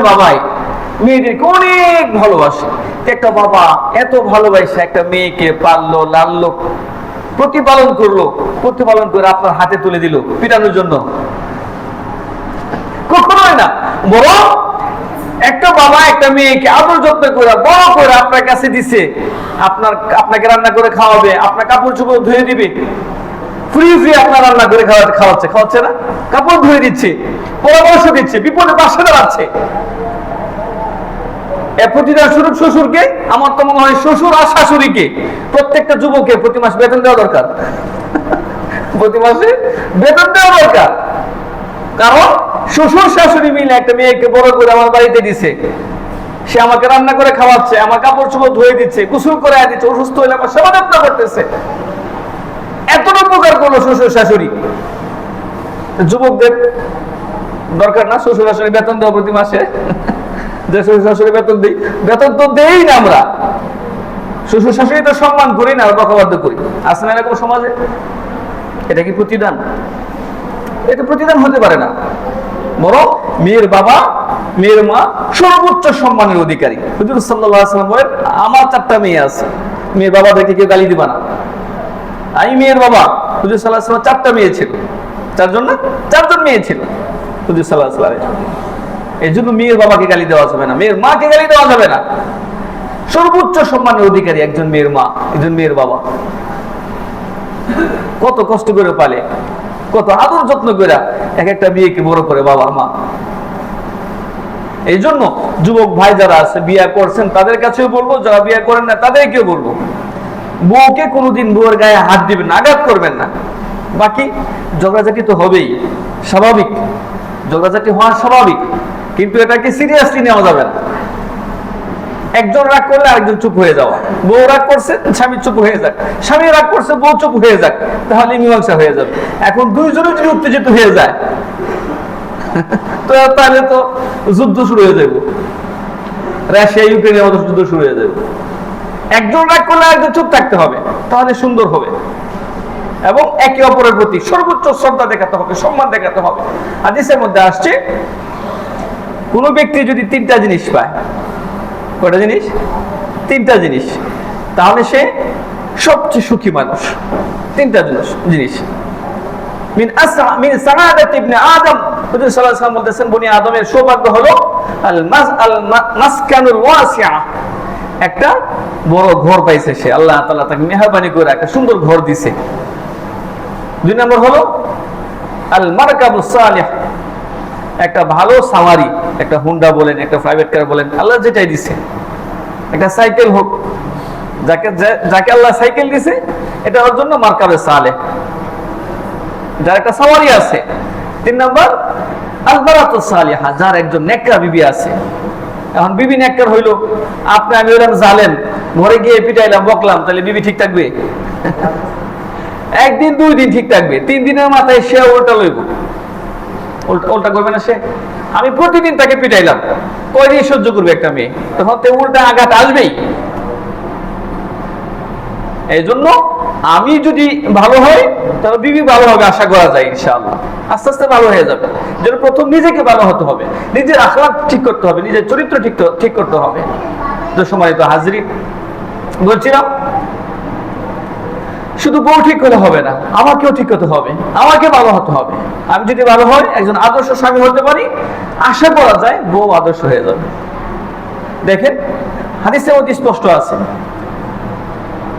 বাবাই মেয়েদেরকে অনেক ভালোবাসে। একটা বাবা এত ভালোবাসে, একটা মেয়েকে পাললো, লাললো, প্রতিপালন করল, প্রতিপালন করে আপনার হাতে তুলে দিল পিটানোর জন্য। কখনোই না। একটা বাবা, একটা মেয়েকে আদর যত্ন করে, বড় করে আপনার কাছে দিছে। আপনার, আপনাকে রান্না করে খাওয়াবে, আপনার কাপড় চোপড় ধুয়ে দিবে। আপনার রান্না করে খাওয়া খাওয়াচ্ছে খাওয়াচ্ছে না? কাপড় ধুয়ে দিচ্ছে, পরামর্শ দিচ্ছে, বিপদে পাশে দাঁড়াচ্ছে। প্রতিদান স্বরূপ শ্বশুরকে, আমার তো মনে হয় শ্বশুর আর শাশুড়িকে, প্রত্যেকটা প্রতি মাসে বেতন দেওয়া দরকার। প্রতি মাসে বেতন দেওয়া দরকার। কারণ শ্বশুর শাশুড়ি মিলে একটা মেয়েকে বড় করে আমার বাড়িতে দিছে। সে আমাকে রান্না করে খাওয়াচ্ছে, আমার কাপড় চোপড় ধুয়ে দিচ্ছে কুসুর করে দিচ্ছে, অসুস্থ হলে আমার সেবা যত্ন করতেছে। এতটা উপকার করল শ্বশুর শাশুড়ি? যুবকদের দরকার না, শ্বশুর শাশুড়ি বেতন দেওয়া প্রতি মাসে। যে শ্বশুর শাশুড়ি বেতন দিই, বেতন তো দেই না আমরা। শ্বশুর শাশুড়ি তো সম্মান করি না বকাবাদ্য করি। না এরকম সমাজে? এটা কি প্রতিদান? এটা প্রতিদান হতে পারে না। বরং মেয়ের বাবা, মেয়ের মা সর্বোচ্চ সম্মানের অধিকারী। হুজুর সাল্লাল্লাহু আলাইহি ওয়াসাল্লাম বলেন, আমার চারটা মেয়ে আছে। মেয়ের বাবা দেখে কেউ গালি দিবা না। আমি মেয়ের বাবা। হুজুর সাল্লাহ সাল্লাম চারটা মেয়ে ছিল। চারজন না? চারজন মেয়ে ছিল। হুজুর সাল্লাহ সাল্লামের এই জন্য মেয়ের বাবাকে গালি দেওয়া যাবে না। মেয়ের মাকে গালি দেওয়া যাবে না। সর্বোচ্চ সম্মানের অধিকারী একজন মেয়ের মা, একজন মেয়ের বাবা। কত কষ্ট করে পালে, কত আদর যত্ন করে এক একটা মেয়েকে বড় করে বাবা, মা। এই জন্য যুবক ভাই যারা আছে, বিয়ে করছেন, তাদের কাছেও বলব, যারা বিয়ে করেন না, তাদেরকেও বলব। বউকে কোনোদিন বউয়ের গায়ে হাত দিবেন আঘাত করবেন না। বাকি ঝগড়াঝাটি তো হবেই, স্বাভাবিক। ঝগড়াঝাটি হওয়া স্বাভাবিক, কিন্তু এটাকে সিরিয়াসলি নেওয়া যাবে না। একজন রাগ করলে আরেকজন চুপ হয়ে যাওয়া। বউ রাগ করছে, স্বামী চুপ হয়ে যাক। স্বামী রাগ করছে, বউ চুপ হয়ে যাক, তাহলে মীমাংসা হয়ে যাবে। এখন দুইজনে যদি উত্তেজিত হয়ে যায়, তো তাহলে তো যুদ্ধ শুরু হয়ে যাবে। রাশিয়া, ইউক্রেনের মতো যুদ্ধ শুরু হয়ে যাবে। একজন রাগ করলে একজন চুপ থাকতে হবে, তাহলে সুন্দর হবে। এবং একে অপরের প্রতি সর্বোচ্চ শ্রদ্ধা দেখাতে হবে, সম্মান দেখাতে হবে। হাদিসের মধ্যে আসছে, কোনো ব্যক্তি যদি তিনটা জিনিস পায়, কয়টা জিনিস? তিনটা জিনিস। তাহলে সে সবচেয়ে সুখী মানুষ। তিনটা জিনিস জিনিস। মিন আসা, মিন ইবনে আদম। হুজুর সাল্লাল্লাহু আলাইহি ওয়াসাল্লাম বনি আদমের সৌভাগ্য হলো আল মাস আল মাসকানুল একটা বড় ঘর পাইছে সে, আল্লাহ তাআলা তাকে মেহরবানি করে একটা সুন্দর ঘর দিছে। দুই নম্বর হলো আল মারকাবুস সালিহ, একটা ভালো সাওয়ারি একটা হুন্ডা বলেন, একটা প্রাইভেট কার বলেন, আল্লাহ যেটাই দিছে। একটা সাইকেল হোক, যাকে যাকে আল্লাহ সাইকেল দিছে, এটা ওর জন্য মার্কাবে সালে যার একটা সাওয়ারি আছে। তিন নম্বর আলবারাত সালিহা, যার একজন নেকরা বিবি আছে। এখন বিবি নেককার হইল। আপনি, আমি হইলাম জালেম। ঘরে গিয়ে পিটাইলাম, বকলাম, তাহলে বিবি ঠিক থাকবে? একদিন, দুই দিন ঠিক থাকবে। তিন দিনের মাথায় সে উল্টা লইব। উল্টা করবে না সে। আমি প্রতিদিন তাকে পিটাইলাম। কয়দিন সহ্য করবে একটা মেয়ে? তখন তো উল্টা আঘাত আসবেই। এই জন্য আমি যদি ভালো হই তাহলে বিবি ভালো হবে আশা করা যায়, ইনশাআল্লাহ। আস্তে আস্তে ভালো হয়ে যাবে। যেন প্রথম নিজেকে ভালো হতে হবে। নিজের আখলাক ঠিক করতে হবে, নিজের চরিত্র ঠিক ঠিক করতে হবে। তো সময় তো হাজিরি। বলছিলাম, শুধু বউ ঠিক হলে হবে না, আমাকেও ঠিক হতে হবে, আমাকে ভালো হতে হবে। আমি যদি ভালো হই, একজন আদর্শ স্বামী হতে পারি, আশা করা যায় বউ আদর্শ হয়ে যাবে। দেখেন, হাদিসের মধ্যে স্পষ্ট আছে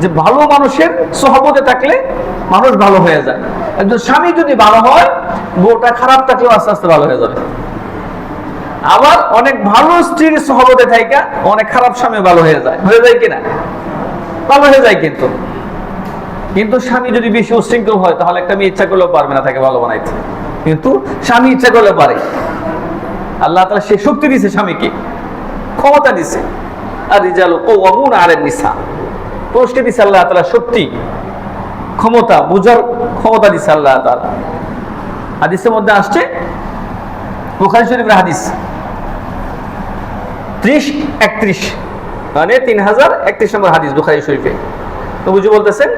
যে ভালো মানুষের সহবতে থাকলে মানুষ ভালো হয়ে যায়। একজন স্বামী যদি ভালো হয়, বউটা খারাপ থাকলেও আস্তে আস্তে ভালো হয়ে যাবে। আবার অনেক ভালো স্ত্রীর সহবতে থাকা অনেক খারাপ স্বামী ভালো হয়ে যায়। হয়ে যায় কিনা? ভালো হয়ে যায় কিন্তু। কিন্তু স্বামী যদি বেশি উশৃঙ্খল হয়, তাহলে একটা মেয়ে ইচ্ছা করলেও পারবে না তাকে ভালো বানাইতে। কিন্তু স্বামী ইচ্ছা করলে পারে। আল্লাহ তালা সে শক্তি দিছে স্বামীকে। ক্ষমতা দিছে। আর রিজাল ও অমুন আরেন নিসা। পুরুষকে দিছে আল্লাহ তালা শক্তি। ক্ষমতা, বুঝার ক্ষমতা দিছে আল্লাহ তালা হাদিসের মধ্যে আসছে, বুখারি শরীফের হাদিস। ত্রিশ একত্রিশ মানে তিন হাজার একত্রিশ নম্বর হাদিস বুখারি শরীফে। তো বুঝে বলতেছেন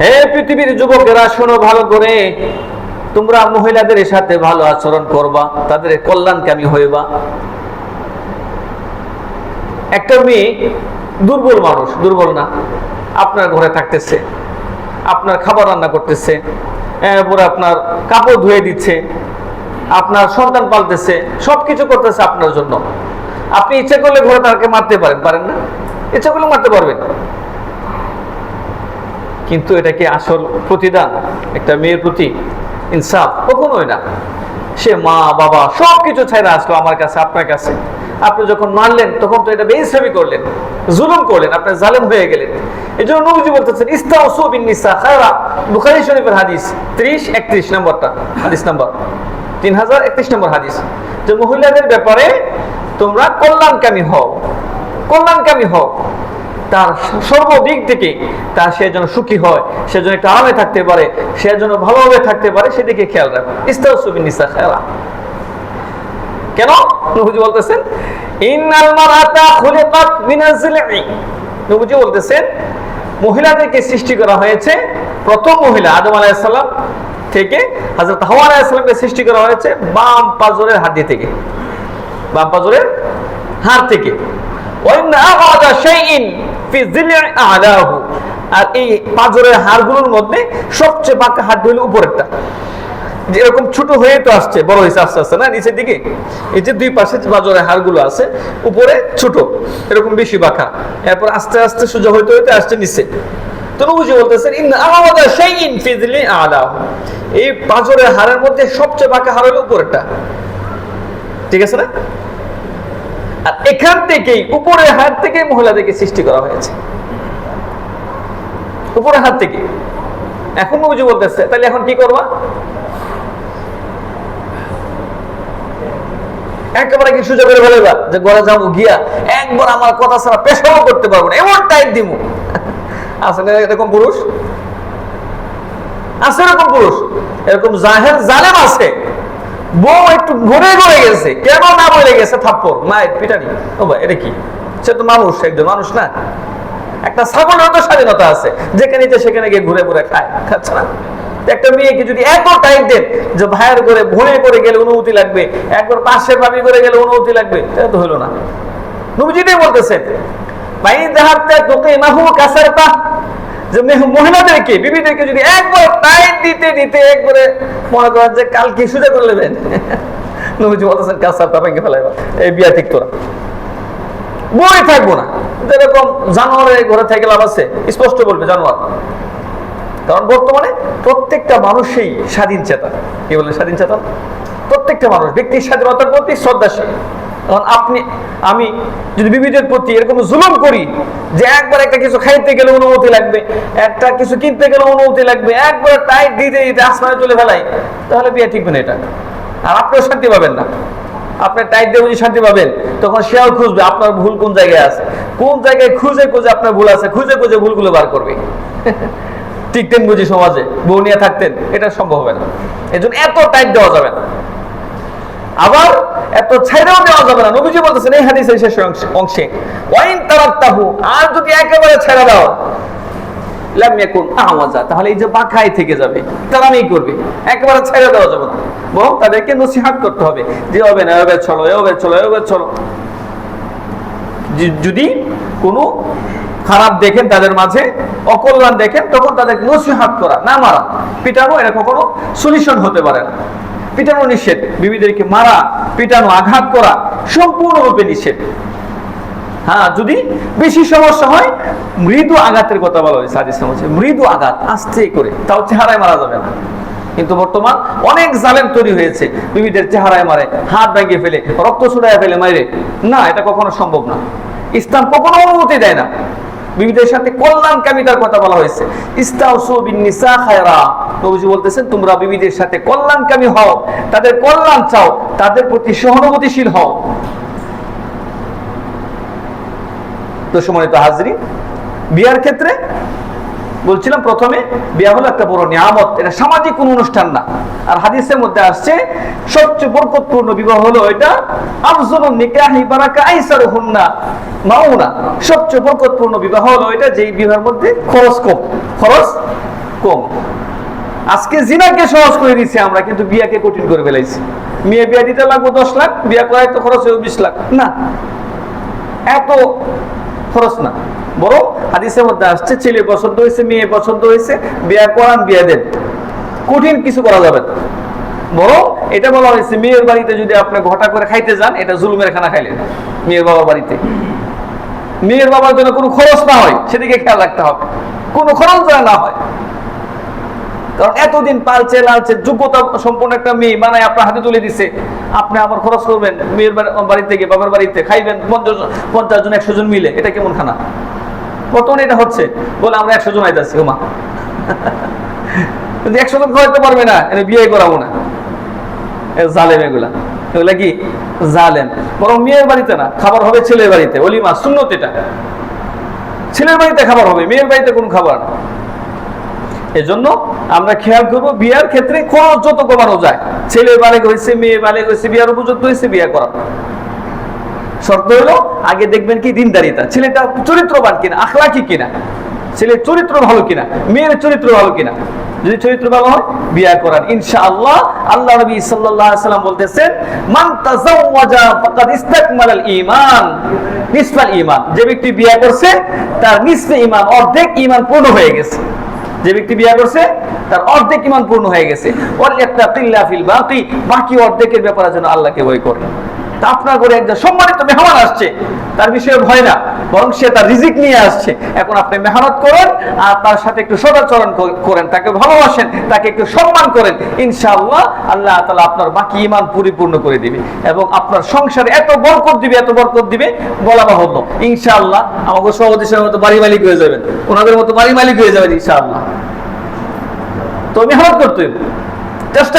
হে পৃথিবীর যুবকেরা, শোনো ভালো করে। তোমরা মহিলাদের সাথে ভালো আচরণ করবা, তাদের কল্যাণকামী হইবা। একটা মেয়ে দুর্বল মানুষ, দুর্বল না। আপনার ঘরে থাকতেছে, আপনার খাবার রান্না করতেছে, এরপরে আপনার কাপড় ধুয়ে দিচ্ছে, আপনার সন্তান পালতেছে সব কিছু করতেছে আপনার জন্য। আপনি ইচ্ছা করলে ঘরে তাকে মারতে পারেন পারেন না? ইচ্ছা করলে মারতে পারবেন। কিন্তু এটা কি আসল প্রতিদান? একটা মেয়ের প্রতি ইনসাফ? কখনোই না। সে মা, বাবা সব কিছু ছাইরা আসলো আমার কাছে, আপনার কাছে। যখন মানলেন তখন তো এটা বেইসলামি করলেন, জুলুম করলেন, আপনি জালেম হয়ে গেলেন। এই জন্য নবীজি বলতেছেন, ইস্তাউসু বিন নিসা খায়রা। বুখারী শরীফের হাদিস 30 31 নম্বরটা, হাদিস নাম্বার, তিন হাজার একত্রিশ নম্বর হাদিস। যে মহিলাদের ব্যাপারে তোমরা কল্যাণকামী হও কল্যাণকামী হও। তার সর্বদিক থেকে তার সে যেন সুখী হয়, সে যেন একটু আরামে থাকতে পারে, সে যেন ভালোভাবে থাকতে পারে, সেদিকে খেয়াল রাখো। ইস্তাউসুবিন নিসা খেলা কেন? নবুজি বলতেছেন, ইন্নাল মারাতা খুলিকাত মিনাজ জিলই নবুজি বলতেছেন, মহিলাদেরকে সৃষ্টি করা হয়েছে, প্রথম মহিলা আদম আলাইহিস সালাম থেকে হযরত হাওয়া আলাইহিস সালামকে সৃষ্টি করা হয়েছে বাম পাজরের হাড্ডি থেকে। বাম পাজরের হাড় থেকে। আর এই পাজরের হাড়গুলোর মধ্যে সবচেয়ে বাঁকা হাড্ডি হলো উপরেরটা। যে এরকম ছোট হয়ে তো আসছে, বড় হয়েছে, আস্তে আস্তে, না? নিচের দিকে। এই যে দুই পাশে বাজারে হাড়গুলো আছে, উপরে ছোট, এরকম বেশি বাঁকা। এরপর আস্তে আস্তে সোজা হইতে হইতে আসছে নিচে। বলতেছেন ইন আলাদা শাইইন ফি যিলি আলা এই হাড়ের মধ্যে সবচেয়ে বাঁকা হাড় হলো উপরেরটা। ঠিক আছে না? আর এখান থেকেই, উপরের হাড় থেকে মহিলাদেরকে সৃষ্টি করা হয়েছে। উপরের হাত থেকে এখন নবুজি বলতেছে, তাহলে এখন কি করবা? একেবারে কি সুযোগ করে ফেলেবা যে ঘরে যাব গিয়া একবার আমার কথা ছাড়া পেশাও করতে পারব না, এমন টাইট দিব আসলে এরকম পুরুষ? আছে এরকম পুরুষ? এরকম জাহের জালেম আছে। বউ একটু ঘুরে ঘুরে গেছে, কেন না বলে গেছে থাপ্পর মায়ের পিটানি। ও ভাই, এটা কি? সে তো মানুষ একজন মানুষ না। একটা ছাগলের তো স্বাধীনতা আছে, যেখানে সেখানে গিয়ে ঘুরে ঘুরে খায়, খাচ্ছে না। একটা মেয়েকে যদি এত টাইম দেন, যে ভাইয়ের করে ভুলে করে গেলে অনুমতি লাগবে একবার পাশের ভাবি করে গেলে অনুমতি লাগবে এটা তো হলো না। নবীজিটাই বলতেছেন ভাই দেহাতে তোকে মাহু কাসার পা যে মেহ- মহিলাদেরকে, বিবিদেরকে যদি একবার টাইম দিতে দিতে একবারে মনে করেন যে কালকে সুযোগ করে নেবেন। নবীজি বলতেছেন, কাসার পা ভেঙে ফেলাইবা, এই বিয়া ঠিক তোরা। বই থাকব না। যেরকম জানোয়ারের ঘরে থেকে লাভ আছে স্পষ্ট বলবে, জানোয়ার কারণ বর্তমানে প্রত্যেকটা মানুষই স্বাধীন চেতা কি বলে স্বাধীন চেতন? প্রত্যেকটা মানুষ, ব্যক্তির স্বাধীনতার প্রতি শ্রদ্ধাশীল। এখন আপনি, আমি যদি বিবিধের প্রতি এরকম জুলুম করি যে একবার একটা কিছু খাইতে গেলে অনুমতি লাগবে, একটা কিছু কিনতে গেলে অনুমতি লাগবে, একবার টাইট দিতে দিতে আসমানে চলে ফেলাই, তাহলে বিয়ে ঠিক না এটা। আর আপনিও শান্তি পাবেন না। আপনি টাইট দিয়ে শান্তি পাবেন, তখন সেও খুঁজবে আপনার ভুল কোন জায়গায় আছে। কোন জায়গায় খুঁজে খুঁজে আপনার ভুল আছে, খুঁজে খুঁজে ভুলগুলো বার করবে। টিকতেন বুঝি সমাজে, বউ নিয়ে থাকতেন, এটা সম্ভব হবে না। এই জন্য এত টাইট দেওয়া যাবে না। আবার এত ছাইরাও দেওয়া যাবে না। নবীজি বলতেছেন, এই হাদিসের শেষ অংশে- ওয়াইন তারাত্তাহু আর যদি একেবারে ছেড়ে দাও তাহলে এই যে থেকে যাবে, তারামি করবে, একেবারে ছেড়ে দেওয়া যাবে না। বরং তাদেরকে নসিহাত করতে হবে যে হবে না এভাবে চলো এভাবে চলো এভাবে চলো। যদি কোনো খারাপ দেখেন, তাদের মাঝে অকল্যাণ দেখেন, তখন তাদের নসিহাত করা, না মারা। পিটানো এটা কখনো সলিউশন হতে পারে না। পিটানো নিষেধ, বিবিদেরকে মারা, পিটানো আঘাত করা, সম্পূর্ণরূপে নিষেধ। হ্যাঁ যদি বেশি সমস্যা হয়, মৃদু আঘাতের কথা বলা হয়েছে নাম হচ্ছে মৃদু আঘাত আস্তে করে, তাও চেহারায় মারা যাবে না। কিন্তু বর্তমান অনেক জালেম তৈরি হয়েছে, বিবিদের চেহারায় মারে, হাত ভাঙিয়ে ফেলে, রক্ত ছুড়ায় ফেলে মারে না, এটা কখনো সম্ভব না। ইসলাম কখনো অনুমতি দেয় না। বিবিদের সাথে কল্যাণকামিতার কথা বলা হয়েছে। নিসা খায়রা। নবীজি বলতেছেন, তোমরা বিবিদের সাথে কল্যাণ কামি হও, তাদের কল্যাণ চাও, তাদের প্রতি সহানুভূতিশীল হও। তো সম্মানিত হাজরি, বিয়ার ক্ষেত্রে বলছিলাম প্রথমে, বিয়া হলো একটা বড় নিয়ামত, এটা সামাজিক কোন অনুষ্ঠান না। আর হাদিসের মধ্যে আসছে, সবচেয়ে বরকতপূর্ণ বিবাহ হলো এটা আফজলুন নিকাহি বারাকা আইসারুহুন্না মাউনা। সবচেয়ে বরকতপূর্ণ বিবাহ হলো এটা, যেই বিবাহের মধ্যে খরচ কম খরচ কম। আজকে জিনাকে সহজ করে দিচ্ছি আমরা, কিন্তু বিয়াকে কঠিন করে ফেলাইছি। মেয়ে বিয়া দিতে লাগবো দশ লাখ, বিয়া করাই তো খরচ হবে বিশ লাখ। না, এত খরচ না। বরং হাদিসের মধ্যে আসছে, ছেলে পছন্দ হয়েছে, মেয়ে পছন্দ হয়েছে, বিয়া করান, বিয়া দেন। কঠিন কিছু করা যাবে না। বরং এটা বলা হয়েছে, মেয়ের বাড়িতে যদি আপনি ঘটা করে খাইতে যান, এটা জুলুমের খানা খাইলেন, মেয়ের বাবার বাড়িতে। মেয়ের বাবার জন্য কোনো খরচ না হয়, সেদিকে খেয়াল রাখতে হবে। কোনো খরচ যেন না হয়। কারণ এতদিন পালছে, লালছে, যোগ্যতা সম্পন্ন একটা মেয়ে বানায় আপনার হাতে তুলে দিছে। আপনি আবার খরচ করবেন, মেয়ের বাড়ি- বাড়ি থেকে বাবার বাড়িতে খাইবেন পঞ্চাশ জন, একশো জন মিলে, এটা কেমন খানা? বর্তমানে এটা হচ্ছে। বলে আমরা একশো জন আইতাছি ওমা কিন্তু একশো জন খাওয়াইতে পারবে না এটা বিয়ে করাবো না। জালেম এগুলা। এগুলা কি? জালেম। বরং মেয়ের বাড়িতে না, খাবার হবে ছেলের বাড়িতে। অলিমা, সুন্নত এটা। ছেলের বাড়িতে খাবার হবে, মেয়ের বাড়িতে কোন খাবার এজন্য আমরা খেয়াল করব, বিয়ার ক্ষেত্রে খরচ যত কমানো যায়। ছেলে বালেক হয়েছে মেয়ে বালেক হয়েছে বিয়ার উপযুক্ত হয়েছে, বিয়ে করা শর্ত হলো, আগে দেখবেন কি দিনদারিতা ছেলেটা চরিত্রবান কিনা, আখলাকি কিনা? ছেলের চরিত্র ভালো কিনা, মেয়ের চরিত্র ভালো কিনা? যদি চরিত্র ভালো হয়, বিয়া করান ইনশাআল্লাহ, আল্লাহ আল্লাহ নবী সাল্লাল্লাহু আলাইহি সাল্লাম বলতেছেন, মান তাজাওয়াজা ফাকাদ ইস্তাকমালাল ঈমান। নিসফাল ঈমান। যে ব্যক্তি বিয়া করছে, তার নিসফে ঈমান, অর্ধেক ঈমান পূর্ণ হয়ে গেছে। যে ব্যক্তি বিয়া করছে, তার অর্ধেক ইমান পূর্ণ হয়ে গেছে। ওয়ালিয়াত্তাকিল্লা ফিল বাকি বাকি অর্ধেকের ব্যাপারে যেন আল্লাহকে ভয় করে। আপনার ঘরে একজন সম্মানিত মেহমান আসছে, তার বিষয়ে ভয় না, বরং সে তার রিজিক নিয়ে আসছে। এখন আপনি মেহনত করেন, আর তার সাথে একটু সদাচরণ করেন, তাকে ভালোবাসেন, তাকে একটু সম্মান করেন, ইনশাআল্লাহ আল্লাহ তাআলা আপনার বাকি ইমান পরিপূর্ণ করে দিবে এবং আপনার সংসারে এত বরকত দিবে, এত বরকত দিবে, বলা বাহুল্য। ইনশাআল্লাহ আমাকে সভাপতির মতো বাড়ি মালিক হয়ে যাবেন, ওনাদের মতো বাড়ি মালিক হয়ে যাবেন, ইনশাআল্লাহ। তো মেহনত করতে চেষ্টা